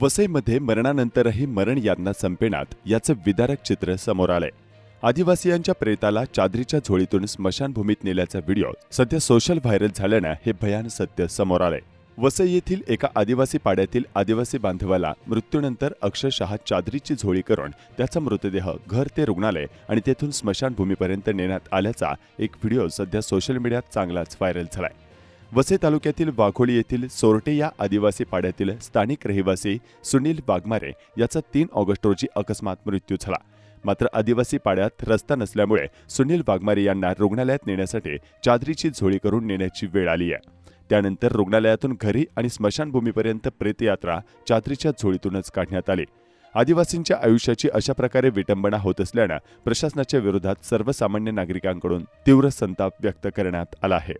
वसईमध्ये मरणानंतरही मरण यातना संपेनात याचं विदारक चित्र समोर आलंय. आदिवासियांच्या प्रेताला चादरीच्या झोळीतून स्मशानभूमीत नेल्याचा व्हिडिओ सध्या सोशल व्हायरल झाल्यानं हे भयान सत्य समोर आलंय. वसई येथील एका आदिवासी पाड्यातील आदिवासी बांधवाला मृत्यूनंतर अक्षरशः चादरीची झोळी करून त्याचा मृतदेह घर ते रुग्णालय आणि तेथून स्मशानभूमीपर्यंत नेण्यात आल्याचा एक व्हिडिओ सध्या सोशल मीडियात चांगलाच व्हायरल झालाय. वसे तालुक्यातील वाघोळी येथील सोरटे या आदिवासी पाड्यातील स्थानिक रहिवासी सुनील वाघमारे याचा तीन ऑगस्ट रोजी अकस्मात मृत्यू झाला. मात्र आदिवासी पाड्यात रस्ता नसल्यामुळे सुनील वाघमारे यांना रुग्णालयात नेण्यासाठी चादरीची झोळी करून नेण्याची वेळ आली आहे. त्यानंतर रुग्णालयातून घरी आणि स्मशानभूमीपर्यंत प्रेतयात्रा चादरीच्या झोळीतूनच काढण्यात आली. आदिवासींच्या आयुष्याची अशा प्रकारे विटंबना होत असल्यानं प्रशासनाच्या विरोधात सर्वसामान्य नागरिकांकडून तीव्र संताप व्यक्त करण्यात आला आहे.